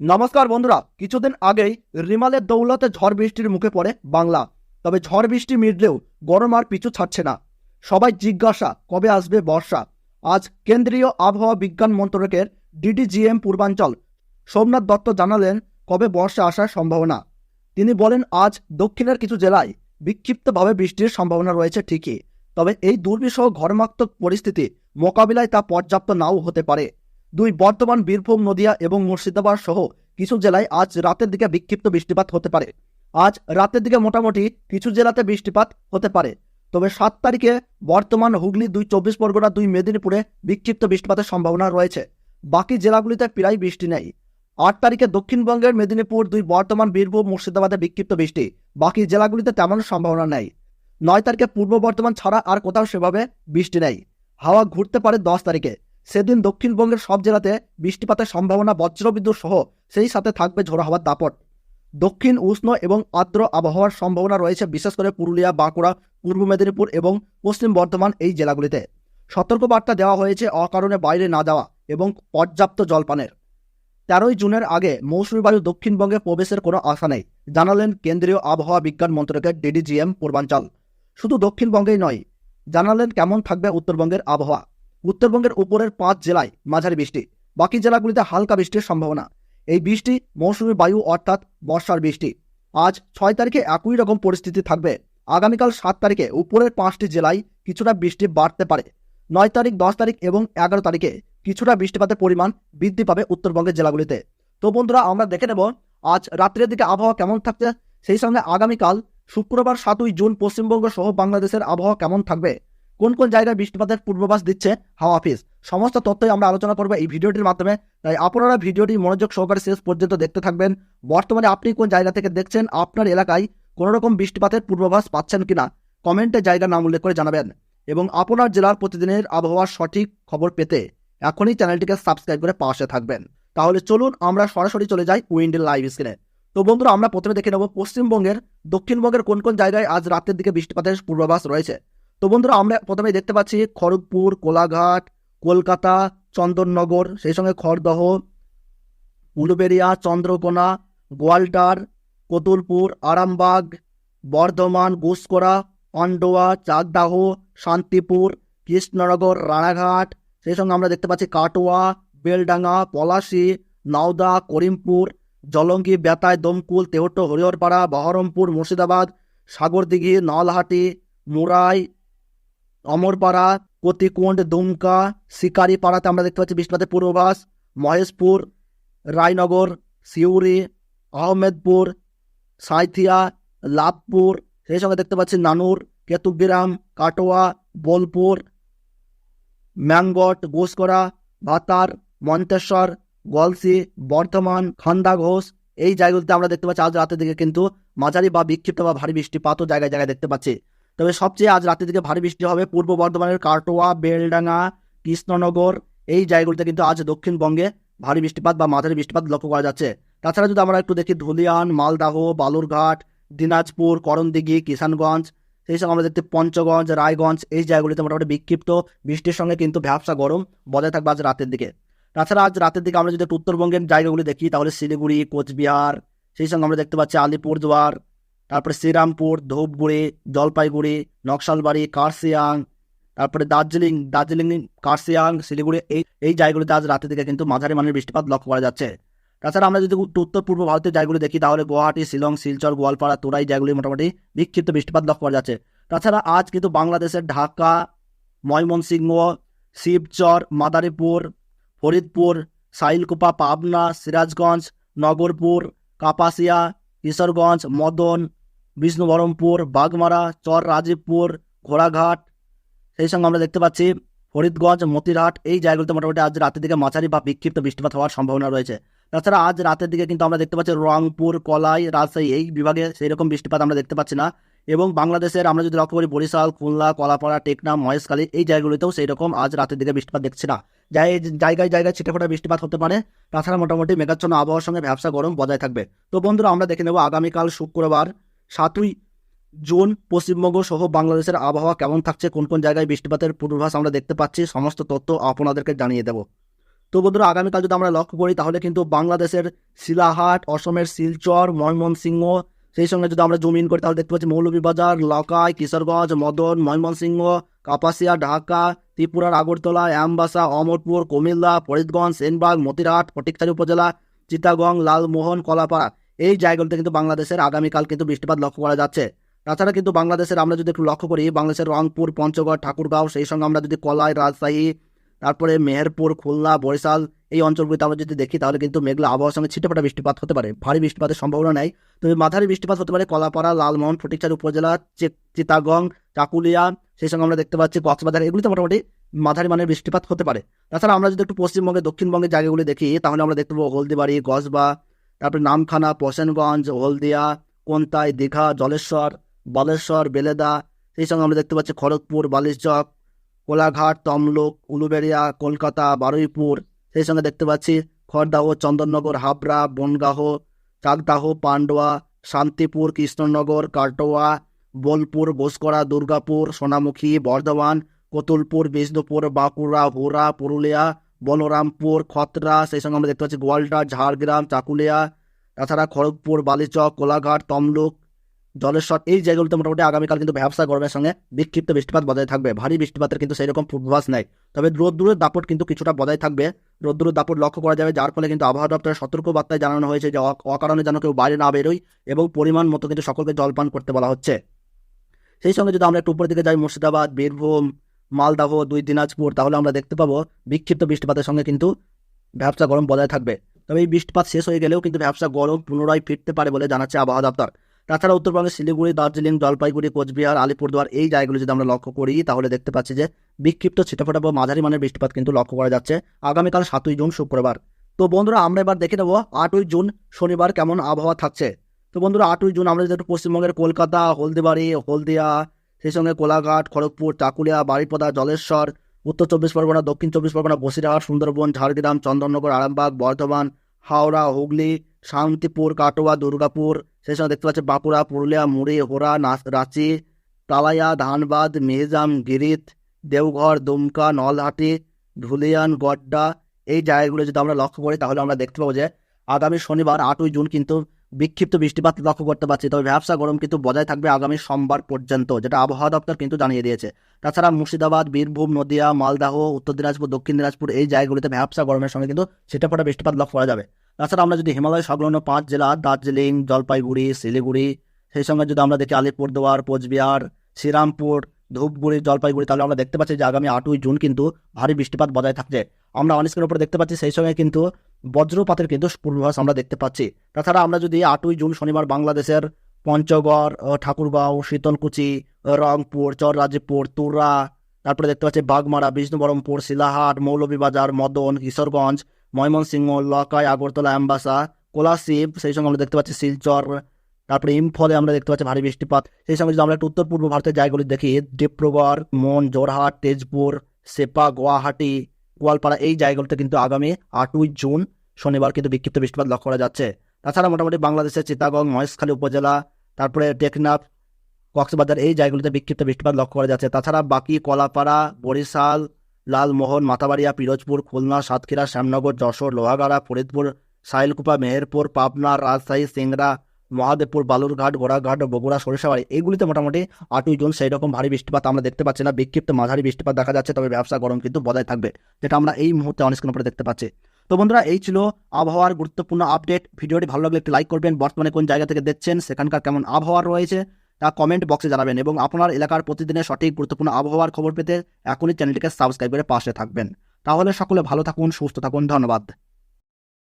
নমস্কার বন্ধুরা, কিছুদিন আগেই রিমালের দৌলতে ঝড় বৃষ্টির মুখে পড়ে বাংলা। তবে ঝড় বৃষ্টি মিটলেও গরম আর পিছু ছাড়ছে না। সবাই জিজ্ঞাসা, কবে আসবে বর্ষা? আজ কেন্দ্রীয় আবহাওয়া বিজ্ঞান মন্ত্রকের ডিডিজিএম পূর্বাঞ্চল সোমনাথ দত্ত জানালেন, কবে বর্ষা আসার সম্ভাবনা? তিনি বলেন, আজ দক্ষিণের কিছু জেলায় বিক্ষিপ্তভাবে বৃষ্টির সম্ভাবনা রয়েছে ঠিকই। তবে এই দুর্বিষহ ঘরমাক্তক পরিস্থিতি মোকাবিলায় তা পর্যাপ্ত নাও হতে পারে। দুই বর্তমান বীরভূম, নদিয়া এবং মুর্শিদাবাদ সহ কিছু জেলায় আজ রাতের দিকে বিক্ষিপ্ত বৃষ্টিপাত হতে পারে। আজ রাতের দিকে মোটামুটি কিছু জেলাতে বৃষ্টিপাত হতে পারে। তবে সাত তারিখে বর্তমান হুগলি, দুই চব্বিশ পরগনা, দুই মেদিনীপুরে বিক্ষিপ্ত বৃষ্টিপাতের সম্ভাবনা রয়েছে। বাকি জেলাগুলিতে প্রায় বৃষ্টি নেই। আট তারিখে দক্ষিণবঙ্গের মেদিনীপুর, দুই বর্তমান বীরভূম, মুর্শিদাবাদে বিক্ষিপ্ত বৃষ্টি। বাকি জেলাগুলিতে তেমন সম্ভাবনা নেই। নয় তারিখে পূর্ব বর্ধমান ছাড়া আর কোথাও সেভাবে বৃষ্টি নেই। হাওয়া ঘুরতে পারে দশ তারিখে। সেদিন দক্ষিণবঙ্গের সব জেলাতে বৃষ্টিপাতের সম্ভাবনা বজ্রবিদ্যুৎ সহ সেই সাথে থাকবে ঝোড়ো হওয়ার দাপট। দক্ষিণ, উষ্ণ এবং আর্দ্র আবহাওয়ার সম্ভাবনা রয়েছে বিশেষ করে পুরুলিয়া, বাঁকুড়া, পূর্ব মেদিনীপুর এবং পশ্চিম বর্ধমান এই জেলাগুলিতে। সতর্কবার্তা দেওয়া হয়েছে অকারণে বাইরে না যাওয়া এবং পর্যাপ্ত জলপানের। তেরোই জুনের আগে মৌসুমী বায়ু দক্ষিণবঙ্গে প্রবেশের কোনো আশা নেই, জানালেন কেন্দ্রীয় আবহাওয়া বিজ্ঞান মন্ত্রকের ডিডিজিএম পূর্বাঞ্চল। শুধু দক্ষিণবঙ্গেই নয়, জানালেন কেমন থাকবে উত্তরবঙ্গের আবহাওয়া। উত্তরবঙ্গের উপরের পাঁচ জেলায় মাঝারি বৃষ্টি। বাকি জেলাগুলিতে হালকা বৃষ্টির সম্ভাবনা। এই বৃষ্টি মৌসুমী বায়ু অর্থাৎ বর্ষার বৃষ্টি। আজ ছয় তারিখে একই রকম পরিস্থিতি থাকবে। আগামীকাল সাত তারিখে উপরের পাঁচটি জেলায় কিছুটা বৃষ্টি বাড়তে পারে। নয় তারিখ, দশ তারিখ এবং এগারো তারিখে কিছুটা বৃষ্টিপাতের পরিমাণ বৃদ্ধি পাবে উত্তরবঙ্গের জেলাগুলিতে। তো বন্ধুরা, আমরা দেখে নেব আজ রাত্রের দিকে আবহাওয়া কেমন থাকছে। সেই সঙ্গে আগামীকাল শুক্রবার সাতই জুন পশ্চিমবঙ্গ সহ বাংলাদেশের আবহাওয়া কেমন থাকবে। কোন কোন জায়গায় বৃষ্টিপাতের পূর্বাভাস দিচ্ছে হাওয়া অফিস? সমস্ত তথ্যই আমরা আলোচনা করব এই ভিডিওটির মাধ্যমে। তাই আপনারা ভিডিওটি মনোযোগ সহকারে শেষ পর্যন্ত দেখতে থাকবেন। বর্তমানে আপনি কোন জায়গা থেকে দেখছেন, আপনার এলাকায় কোনো রকম বৃষ্টিপাতের পূর্বাভাস পাচ্ছেন কিনা, কমেন্টে জায়গার নাম উল্লেখ করে জানাবেন এবং আপনার জেলার প্রতিদিনের আবহাওয়ার সঠিক খবর পেতে এখনই চ্যানেলটিকে সাবস্ক্রাইব করে পাশে থাকবেন। তাহলে চলুন আমরা সরাসরি চলে যাই উইন্ডের লাইভ স্ক্রিনে। তো বন্ধুরা, আমরা প্রথমে দেখে নেব পশ্চিমবঙ্গের, দক্ষিণবঙ্গের কোন কোন জায়গায় আজ রাতের দিকে বৃষ্টিপাতের পূর্বাভাস রয়েছে। তো বন্ধুরা, আমরা প্রথমে দেখতে পাচ্ছি খড়গপুর, কোলাঘাট, কলকাতা, চন্দননগর, সেই সঙ্গে খড়দহ, উলুবেড়িয়া, চন্দ্রকোনা, গোয়ালটার, কতুলপুর, আরামবাগ, বর্ধমান গুসকরা অন্ডোয়া, চাকদাহ, শান্তিপুর, কৃষ্ণনগর, রানাঘাট, সেই সঙ্গে আমরা দেখতে পাচ্ছি কাটোয়া, বেলডাঙ্গা, পলাশি, নাওদা, করিমপুর, জলঙ্গি, বেতায়, দমকুল, তেহট্ট, হরিহরপাড়া, বহরমপুর, মুর্শিদাবাদ, সাগরদিঘি, নলহাটি, মুরাই অমরপাড়া কতিকুণ্ড দুমকা, শিকারিপাড়াতে আমরা দেখতে পাচ্ছি বৃষ্টিপাতের পূর্বাভাস মহেশপুর, রায়নগর, সিউড়ি, আহমেদপুর, সাঁইথিয়া, লাভপুর, সেই সঙ্গে দেখতে পাচ্ছি নানুর, কেতুগ্রাম, কাটোয়া, বোলপুর ম্যাঙ্গট ঘোষকরা, ভাতার, মন্তেশ্বর, গলসি, বর্ধমান, খান্দা ঘোষ, এই জায়গাগুলিতে আমরা দেখতে পাচ্ছি আজ রাতের দিকে কিন্তু মাঝারি বা বিক্ষিপ্ত বা ভারী বৃষ্টিপাতও জায়গায় জায়গায় দেখতে পাচ্ছি। তবে সবচেয়ে আজ রাতের দিকে ভারী বৃষ্টি হবে। পূর্ব বর্ধমানের কাটোয়া, বেলডাঙ্গা, কৃষ্ণনগর এই জায়গাগুলিতে কিন্তু আজ দক্ষিণবঙ্গে ভারী বৃষ্টিপাত বা মাঝারি বৃষ্টিপাত লক্ষ্য করা যাচ্ছে। তাছাড়া যদি আমরা একটু দেখি ধুলিয়ান, মালদাহ, বালুরঘাট, দিনাজপুর, করণদিঘি, কিষানগঞ্জ, সেই সঙ্গে আমরা দেখতে পঞ্চগঞ্জ, রায়গঞ্জ এই জায়গাগুলিতে মোটামুটি বিক্ষিপ্ত বৃষ্টির সঙ্গে কিন্তু ভ্যাবসা গরম বজায় থাকবে আজ রাতের দিকে। তাছাড়া আজ রাতের দিকে আমরা যদি উত্তরবঙ্গের জায়গাগুলি দেখি, তাহলে শিলিগুড়ি, কোচবিহার, সেই সঙ্গে আমরা দেখতে পাচ্ছি আলিপুরদুয়ার তারপরে শ্রীরামপুর, ধূপগুড়ি, জলপাইগুড়ি, নকশালবাড়ি কার্সিয়াং তারপরে দার্জিলিং দার্জিলিং কার্সিয়াং শিলিগুড়ি, এই এই জায়গাগুলিতে আজ রাতের দিকে কিন্তু মাঝারি মানের বৃষ্টিপাত লক্ষ্য করা যাচ্ছে। তাছাড়া আমরা যদি উত্তর পূর্ব ভারতের জায়গাগুলি দেখি, তাহলে গুয়াহাটি, শিলং, শিলচর, গোয়ালপাড়া, তোরাই জায়গাগুলি মোটামুটি বিক্ষিপ্ত বৃষ্টিপাত লক্ষ্য করা যাচ্ছে। তাছাড়া আজ কিন্তু বাংলাদেশের ঢাকা, ময়মনসিংহ, শিবচর, মাদারীপুর, ফরিদপুর, সাইলকুপা, পাবনা, সিরাজগঞ্জ, নগরপুর, কাপাসিয়া কিশোরগঞ্জ, মদন, বিষ্ণুবরমপুর, বাগমারা, চর রাজীবপুর, ঘোড়াঘাট, সেই সঙ্গে আমরা দেখতে পাচ্ছি ফরিদগঞ্জ, মতিরহাট, এই জায়গাগুলোতে মোটামুটি আজ রাতের দিকে মাঝারি বা বিক্ষিপ্ত বৃষ্টিপাত হওয়ার সম্ভাবনা রয়েছে। তাছাড়া আজ রাতের দিকে কিন্তু আমরা দেখতে পাচ্ছি রংপুর, কলাই, রাজশাহী এই বিভাগে সেই রকম বৃষ্টিপাত আমরা দেখতে পাচ্ছি না। এবং বাংলাদেশের আমরা যদি লক্ষ্য করি, বরিশাল, খুলনা, কলাপাড়া, টেকনাম, মহেশখালী, এই জায়গাগুলিতেও সেই রকম আজ রাতের দিকে বৃষ্টিপাত দেখছি না। যাই জায়গায় জায়গায় ছিটেফোঁটা বৃষ্টিপাত হতে পারে, তাছাড়া মোটামুটি মেঘাচ্ছন্ন আবহাওয়ার সঙ্গে ব্যবসা গরম বজায় থাকবে। তো বন্ধুরা, আমরা দেখে নেব আগামীকাল শুক্রবার, সাতই জুন, পশ্চিমবঙ্গ সহ বাংলাদেশের আবহাওয়া কেমন থাকছে, কোন কোন জায়গায় বৃষ্টিপাতের পূর্বাভাস আমরা দেখতে পাচ্ছি, সমস্ত তথ্য আপনাদেরকে জানিয়ে দেব। তো বন্ধুরা, আগামীকাল যদি আমরা লক্ষ্য করি, তাহলে কিন্তু বাংলাদেশের শিলাহাট, অসমের শিলচর, ময়মনসিংহ সেই সঙ্গে যদি আমরা জমিন করি, তাহলে দেখতে পাচ্ছি মৌলভীবাজার, লকাই, কিশোরগঞ্জ, মদন, ময়মনসিংহ, কাপাসিয়া, ঢাকা, ত্রিপুরার আগরতলা, আমবাসা, অমরপুর, কুমিল্লা, ফরিদগঞ্জ, সেনবাগ, মতিরহাট, ফটিকছড়ি উপজেলা চিতাগং লালমোহন, কলাপাড়া। এই জায়গাগুলোতে কিন্তু বাংলাদেশের আগামীকাল কিন্তু বৃষ্টিপাত লক্ষ্য করা যাচ্ছে। তাছাড়া কিন্তু বাংলাদেশের আমরা যদি একটু লক্ষ্য করি, বাংলাদেশের রংপুর, পঞ্চগড়, ঠাকুরগাঁও, সেই সঙ্গে আমরা যদি কলাই, রাজশাহী তারপরে মেহেরপুর, খুলনা, বরিশাল এই অঞ্চলগুলিতে আমরা যদি দেখি, তাহলে কিন্তু মেঘলা আবহাওয়ার সঙ্গে ছিটেফাটা বৃষ্টিপাত হতে পারে। ভারী বৃষ্টিপাতের সম্ভাবনা নেই। তবে মাঝারি বৃষ্টিপাত হতে পারে কলাপাড়া, লালমোহন ফটিকচার উপজেলা চিতাগং, চাকুলিয়া, সেই সঙ্গে আমরা দেখতে পাচ্ছি কক্সবাজার। এগুলিতে মোটামুটি মাঝারি মানের বৃষ্টিপাত হতে পারে। তাছাড়া আমরা যদি একটু পশ্চিমবঙ্গে, দক্ষিণবঙ্গের জায়গাগুলি দেখি, তাহলে আমরা দেখতে পাবো হলদিবাড়ি গসবা তারপরে নামখানা পোষেনগঞ্জ হলদিয়া, কোনতাই, দীঘা, জলেশ্বর, বালেশ্বর, বেলেদা, সেই সঙ্গে আমরা দেখতে পাচ্ছি খড়গপুর বালিশচক কোলাঘাট, তমলুক, উলুবেড়িয়া, কলকাতা, বারুইপুর, সেই সঙ্গে দেখতে পাচ্ছি খড়দাহ চন্দননগর, হাবড়া বনগাহ চাকদাহ, পান্ডুয়া, শান্তিপুর, কৃষ্ণনগর, কাটোয়া, বোলপুর বোসকরা দুর্গাপুর, সোনামুখী, বর্ধমান, কতুলপুর, বিষ্ণুপুর, বাঁকুড়া, হুরা, পুরুলিয়া, বলরামপুর, খতরা, সেই সঙ্গে আমরা দেখতে পাচ্ছি গোয়ালটা, ঝাড়গ্রাম, চাকুলিয়া, তাছাড়া খড়গপুর, বালিচক, কোলাঘাট, তমলুক জলেশ্বর এই জায়গাগুলোতে মোটামুটি আগামীকাল কিন্তু ব্যবসা গরমের সঙ্গে বিক্ষিপ্ত বৃষ্টিপাত বজায় থাকবে। ভারী বৃষ্টিপাতের কিন্তু সেই রকম পূর্বাভাস নেই। তবে রোদ্দুরের দাপট কিন্তু কিছুটা বজায় থাকবে। রোদ্দুরের দাপট লক্ষ্য করা যাবে, যার ফলে কিন্তু আবহাওয়া দপ্তরের সতর্ক বার্তায় জানানো হয়েছে যে অকারণে যেন কেউ বাইরে না বেরোয় এবং পরিমাণ মতো কিন্তু সকলকে জলপান করতে বলা হচ্ছে। সেই সঙ্গে যদি আমরা একটু উপরের দিকে যাই, মুর্শিদাবাদ, বীরভূম, মালদাহ, দুই দিনাজপুর, তাহলে আমরা দেখতে পাবো বিক্ষিপ্ত বৃষ্টিপাতের সঙ্গে কিন্তু ব্যবসা গরম বজায় থাকবে। তবে এই বৃষ্টিপাত শেষ হয়ে গেলেও কিন্তু ব্যবসা গরম পুনরায় ফিরতে পারে বলে জানাচ্ছে আবহাওয়া দপ্তর। তাছাড়া উত্তরবঙ্গের শিলিগুড়ি, দার্জিলিং, জলপাইগুড়ি, কোচবিহার, আলিপুরদুয়ার এই জায়গাগুলো যদি আমরা লক্ষ্য করি, তাহলে দেখতে পাচ্ছি যে বিক্ষিপ্ত ছিটাফোটা বা মাঝারি মানের বৃষ্টিপাত কিন্তু লক্ষ্য করা যাচ্ছে আগামীকাল সাতই জুন, শুক্রবার। তো বন্ধুরা, আমরা এবার দেখে নেব আটই জুন, শনিবার কেমন আবহাওয়া থাকছে। তো বন্ধুরা, আটই জুন আমরা যদি একটু পশ্চিমবঙ্গের কলকাতা, হলদিবাড়ি, হলদিয়া, সেই সঙ্গে কোলাঘাট, খড়গপুর, চাকুলিয়া বাড়িপদা জলেশ্বর, উত্তর চব্বিশ পরগনা, দক্ষিণ চব্বিশ পরগনা, বসিরহাট, সুন্দরবন, ঝাড়গ্রাম, চন্দননগর, আরামবাগ, বর্ধমান, হাওড়া, হুগলি, শান্তিপুর, কাটোয়া, দুর্গাপুর সেই সঙ্গে দেখতে পাচ্ছি বাঁকুড়া, পুরুলিয়া, মুড়ি হোরা রাঁচি, তালাইয়া, ধানবাদ মেহজাম গিরিত, দেওঘর, দুমকা, নলহাটি, ধুলিয়ান, গড্ডা এই জায়গাগুলো যদি আমরা লক্ষ্য করি তাহলে আমরা দেখতে পাবো যে আগামী শনিবার আটই জুন কিন্তু বিক্ষিপ্ত বৃষ্টিপাত লক্ষ্য করতে পারছি। তবে ব্যবসা গরম কিন্তু বজায় থাকবে আগামী সোমবার পর্যন্ত, যেটা আবহাওয়া দপ্তর কিন্তু জানিয়ে দিয়েছে। তাছাড়া মুর্শিদাবাদ, বীরভূম, নদিয়া, মালদাহ, উত্তর দিনাজপুর, দক্ষিণ দিনাজপুর এই জায়গাগুলিতে ব্যবসা গরমের সঙ্গে কিন্তু সেটা পড়া বৃষ্টিপাত লক্ষ্য করা যাবে। তাছাড়া আমরা যদি হিমালয় সংলগ্ন পাঁচ জেলা, দার্জিলিং, জলপাইগুড়ি, শিলিগুড়ি, সেই সঙ্গে যদি আমরা দেখি আলিপুরদুয়ার, কোচবিহার, শ্রীরামপুর, ধূপগুড়ি, জলপাইগুড়ি, তাহলে আমরা দেখতে পাচ্ছি যে আগামী আটই জুন কিন্তু ভারী বৃষ্টিপাত বজায় থাকছে। আমরা অনিস্কের উপরে দেখতে পাচ্ছি, সেই সঙ্গে কিন্তু বজ্রপাতের কিন্তু পূর্বাভাস আমরা দেখতে পাচ্ছি। তাছাড়া আমরা যদি আটই জুন শনিবার বাংলাদেশের পঞ্চগড় ঠাকুরগাঁও, শীতলকুচি রংপুর চররাজপুর তুরা, তারপরে দেখতে পাচ্ছি বাগমারা, বিষ্ণুবরমপুর, শিলাহাট, মৌলভীবাজার, মদন, কিশোরগঞ্জ ময়মনসিংহ, লকাই, আগরতলা, অ্যাম্বাসা, কোলাশিব, সেই সঙ্গে আমরা দেখতে পাচ্ছি শিলচর, তারপরে ইম্ফলে আমরা দেখতে পাচ্ছি ভারী বৃষ্টিপাত। সেই সঙ্গে যদি আমরা একটু উত্তর পূর্ব ভারতের জায়গাগুলি দেখি, ডিব্রুগড় মন জোরহাট তেজপুর, সেপা, গুয়াহাটি, গোয়ালপাড়া, এই জায়গাগুলিতে কিন্তু আগামী আটই জুন শনিবার কিন্তু বিক্ষিপ্ত বৃষ্টিপাত লক্ষ্য করা যাচ্ছে। তাছাড়া মোটামুটি বাংলাদেশের চিতাগং, মহেশখালী উপজেলা, তারপরে টেকনাফ, কক্সবাজার, এই জায়গাগুলিতে বিক্ষিপ্ত বৃষ্টিপাত লক্ষ্য করা যাচ্ছে। তাছাড়া বাকি কলাপাড়া, বরিশাল লালমোহন মাথাবাড়িয়া পিরোজপুর, খুলনা, সাতক্ষীরা, শ্যামনগর, যশোর, লোহাগাড়া, ফরিদপুর সাইলকুপা মেহেরপুর, পাবনা, রাজশাহী, সিংড়া, মহাদেবপুর, বালুরঘাট, গোড়াঘাট, বগুড়া, সরিষাবাড়ি। এইগুলিতে মোটামুটি আটই জুন সেই রকম ভারী বৃষ্টিপাত আমরা দেখতে পাচ্ছি না। বিক্ষিপ্ত মাঝারি বৃষ্টিপাত দেখা যাচ্ছে, তবে ব্যবসা গরম কিন্তু বজায় থাকবে, যেটা আমরা এই মুহূর্তে অনস্ক্রিন উপরে দেখতে পাচ্ছি। তো বন্ধুরা, এই ছিল আবহাওয়ার গুরুত্বপূর্ণ আপডেট। ভিডিওটি ভালো লাগলে একটি লাইক করবেন। বর্তমানে কোন জায়গা থেকে দেখছেন, সেখানকার কেমন আবহাওয়া রয়েছে তা কমেন্ট বক্সে জানাবেন এবং আপনার এলাকার প্রতিদিনের সঠিক গুরুত্বপূর্ণ আবহাওয়ার খবর পেতে এখনই চ্যানেলটিকে সাবস্ক্রাইব করে পাশে থাকবেন। তাহলে সকলে ভালো থাকুন, সুস্থ থাকুন, ধন্যবাদ।